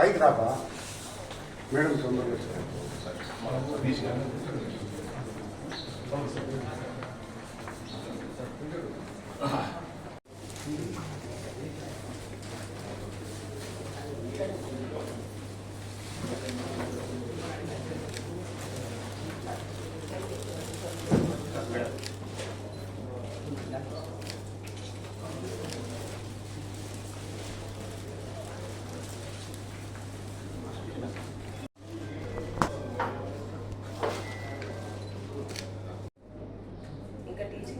పైకి రాబా మేడం తొందరగా వచ్చారు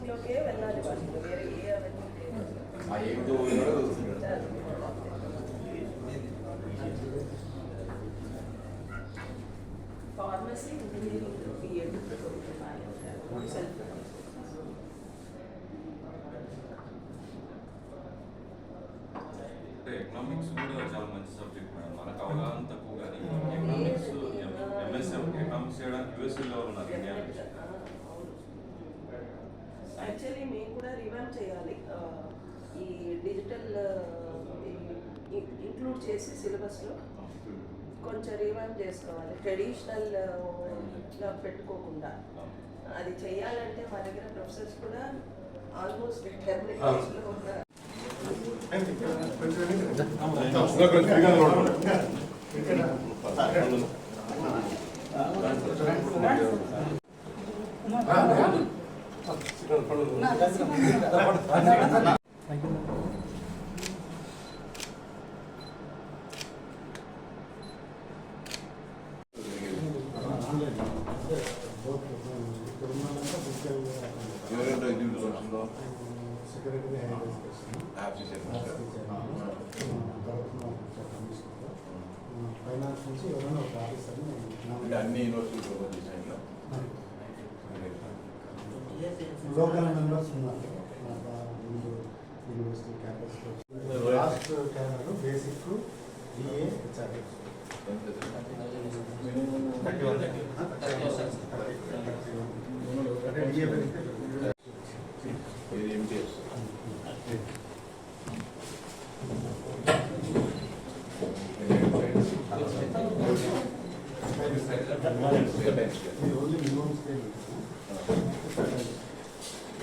సతీష్ గారు ఇంకా టీచింగ్లోకే వెళ్ళాలి వాళ్ళు వేరే ఏ అవన్నీ లేదు. ఆ ఏమిటో కూడా వస్తున్నాడు. ఫార్మసీ ఇంజనీరింగ్ బిఎడ్ సెల్ఫ్ అంటే ఎకనామిక్స్ కూడా చాలా మంచి సబ్జెక్ట్ మేడం మనకు అవగాహన తక్కువ కానీ ఎకనామిక్స్ ఎంఎస్ఎం ఎకనామిక్స్ చేయడానికి యూఎస్ఏ లో ఉన్నారు ఇండియా నుంచి యాక్చువల్లీ మేము కూడా రివాన్ చేయాలి. ఈ డిజిటల్ ఇంక్లూడ్ చేసి సిలబస్లో కొంచెం రివాన్ చేసుకోవాలి. ట్రెడిషనల్ ఇట్లా పెట్టుకోకుండా. అది చేయాలంటే మా దగ్గర ప్రొఫెసర్స్ కూడా ఆల్మోస్ట్ టెర్మినేషన్లో ఉన్నారు. ఎవరెవరు ఎగ్జిబిట్ వచ్చిందో సెక్రటరీ యాప్ చేశారు ఫైనాన్స్ నుంచి ఎవరైనా ఒక ఆఫీసర్ని అంటే అన్ని యూనివర్సిటీలు ఓపెన్ చేశాను ఇట్లా లోకల్ మెంబర్స్ ఉన్నారు. యూనివర్సిటీ క్యాంపస్లో last cadre basic BA HR అంటే బిఏ ఇది ఎంటీఎస్ ఇది ఓన్లీ మినిమం స్కేల్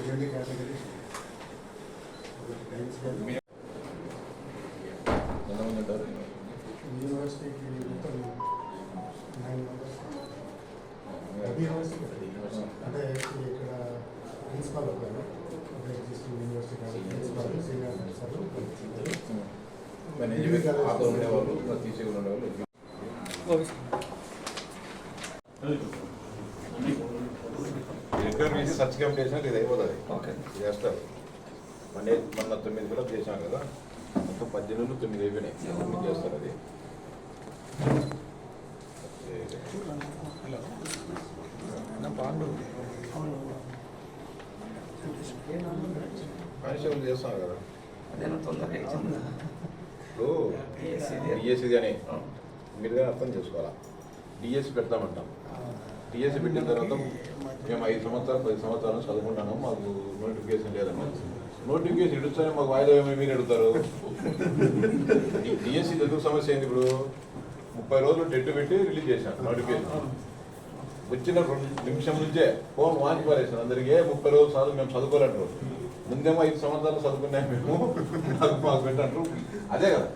రెండు కేటగిరీస్ టైం స్కేల్ ఎంతమంది ఉంటారు యూనివర్సిటీకి మొత్తం నైన్ మెంబర్స్ ప్రతి యూనివర్సిటీ అంటే ఇక్కడ ప్రిన్సిపాల్ ఒకరు ఒక ఎగ్జిస్టింగ్ యూనివర్సిటీ కాదు ప్రిన్సిపాల్ సీనియర్ ప్రొఫెసర్లు మేనేజ్మెంట్ ఆతో ఉండేవాళ్ళు మరి తీసేవాళ్ళు ఉండేవాళ్ళు చేసి సర్చ్ కమిటీ చేసినాక ఇది అయిపోతుంది. ఓకే. చేస్తారు. మన మొన్న తొమ్మిది ఫిలప్ చేశాం కదా. మొత్తం పద్దెనిమిది తొమ్మిది అయిపోయినాయి. చేస్తారు అది. మనిషి చేస్తాం కదా? ఇప్పుడు డిఎస్సి కానీ మీరు అర్థం చేసుకోవాలా? డిఎస్సి పెడతామంటాం. డిఎస్సి పెట్టిన తర్వాత మేము ఐదు సంవత్సరాలు పది సంవత్సరాలు చదువుకున్నాను మాకు నోటిఫికేషన్ లేదమ్మా. నోటిఫికేషన్ ఇడుస్తానే మాకు వాయిదా ఏమని మీరు అడుగుతారు? డిఎస్సి ఎందుకు సమస్య ఏంది ఇప్పుడు? ముప్పై రోజులు డెట్ పెట్టి రిలీజ్ చేశాను నోటిఫికేషన్ వచ్చిన నిమిషం నుంచే ఫోన్ వాంచి పారేసాను అందరికీ ముప్పై రోజులు సార్లు మేము చదువుకోలేంటారు ముందేమో ఐదు సంవత్సరాలు చదువుకున్నాం మేము. మాకు మాకు పెట్టంటారు అదే కదా.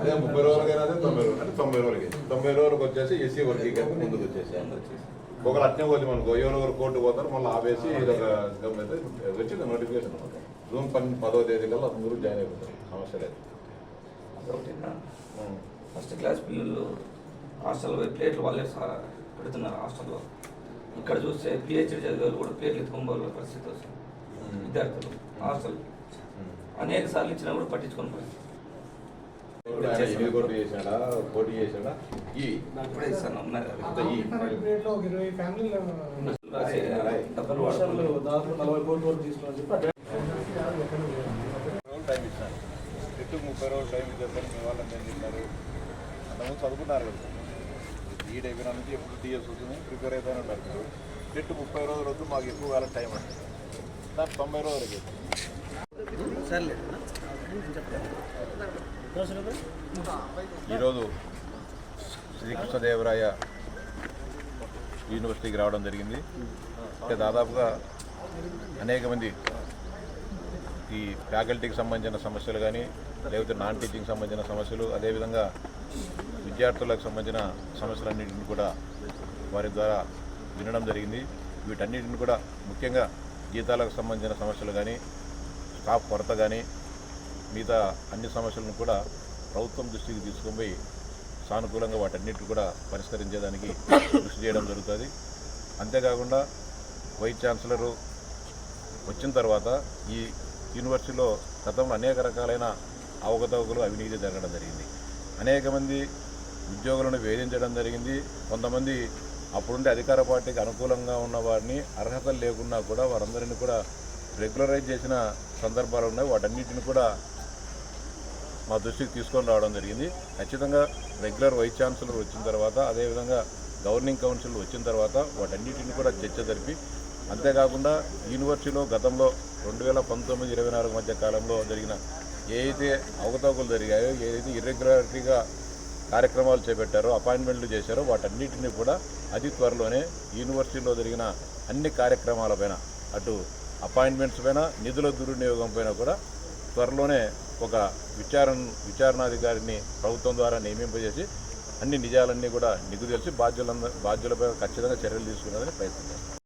అదే ముప్పై రోజులకైనా అదే తొంభై రోజులు. అంటే తొంభై రోజులకి. తొంభై రోజులకు వచ్చేసి ఎస్సీ వర్గీకరణ ముందుకు వచ్చేసి ఒకరు అట్నే పోతే మనకు ఎవరెవరు కోర్టు పోతారు మళ్ళీ ఆపేసి ఇదొక వచ్చింది నోటిఫికేషన్ జూన్ పన్నెండు పదో తేదీ కల్లా అందరూ జాయిన్ అయిపోతారు సమస్య లేదు. అదొకటి. ఫస్ట్ క్లాస్ పిల్లలు హాస్టల్ ప్లేట్లు వాళ్ళే పెడుతున్నారు హాస్టల్లో. ఇక్కడ చూస్తే పిహెచ్డి చదివే కూడా ప్లేట్లు ఎత్తుకోబోయే పరిస్థితి వస్తుంది. విద్యార్థులు హాస్టల్. అనేక సార్లు ఇచ్చినా కూడా పట్టించుకొని పరిస్థితి దాదాపు నలభై కోట్ల వరకు తీసుకుని చెప్పి టైం ఇచ్చాను చెట్టుకు ముప్పై రోజులు టైం ఇచ్చారు మీ వాళ్ళని ఏం చేశారు? అంతకుముందు చదువుకున్నారు కదా. ఈడ్ అయిపోయిన నుంచి ఎప్పుడు టీఎస్ వస్తుంది ప్రిపేర్ అయిపోయిన ఉంటారు మీరు చెట్టు ముప్పై రోజులు వద్దు మాకు ఎక్కువ కాలం టైం అంటే దాని తొంభై రోజులకి. ఈరోజు శ్రీకృష్ణదేవరాయ యూనివర్సిటీకి రావడం జరిగింది. అంటే దాదాపుగా అనేక మంది ఈ ఫ్యాకల్టీకి సంబంధించిన సమస్యలు కానీ లేకపోతే నాన్ టీచింగ్ సంబంధించిన సమస్యలు అదేవిధంగా విద్యార్థులకు సంబంధించిన సమస్యలన్నింటిని కూడా వారి ద్వారా వినడం జరిగింది. వీటన్నిటిని కూడా ముఖ్యంగా జీతాలకు సంబంధించిన సమస్యలు కానీ స్టాఫ్ కొరత కానీ మిగతా అన్ని సమస్యలను కూడా ప్రభుత్వం దృష్టికి తీసుకొని పోయి సానుకూలంగా వాటన్నిటి కూడా పరిష్కరించేదానికి కృషి చేయడం జరుగుతుంది. అంతేకాకుండా వైస్ ఛాన్సలరు వచ్చిన తర్వాత ఈ యూనివర్సిటీలో గతంలో అనేక రకాలైన అవకతవకలు అవినీతి జరగడం జరిగింది. అనేక మంది ఉద్యోగులను వేధించడం జరిగింది. కొంతమంది అప్పుడుండే అధికార పార్టీకి అనుకూలంగా ఉన్న వారిని అర్హతలు లేకున్నా కూడా వారందరినీ కూడా రెగ్యులరైజ్ చేసిన సందర్భాలు ఉన్నాయి. వాటన్నిటిని కూడా మా దృష్టికి తీసుకొని రావడం జరిగింది. ఖచ్చితంగా రెగ్యులర్ వైస్ ఛాన్సలర్ వచ్చిన తర్వాత అదేవిధంగా గవర్నింగ్ కౌన్సిల్ వచ్చిన తర్వాత వాటన్నిటిని కూడా చర్చ జరిపి అంతేకాకుండా యూనివర్సిటీలో గతంలో రెండు వేల పంతొమ్మిది ఇరవై నాలుగు మధ్య కాలంలో జరిగిన ఏదైతే అవకతవకలు జరిగాయో ఏదైతే ఇర్రెగ్యులారిటీగా కార్యక్రమాలు చేపట్టారో అపాయింట్మెంట్లు చేశారో వాటన్నిటిని కూడా అతి త్వరలోనే యూనివర్సిటీలో జరిగిన అన్ని కార్యక్రమాలపైన అటు అపాయింట్మెంట్స్ పైన నిధుల దుర్వినియోగం పైన కూడా త్వరలోనే ఒక విచారణ విచారణాధికారిని ప్రభుత్వం ద్వారా నియమింపజేసి అన్ని నిజాలన్నీ కూడా నిగ్గు తెలిసి బాధ్యులందరూ బాధ్యులపై ఖచ్చితంగా చర్యలు తీసుకునేదని ప్రయత్నం చేస్తాం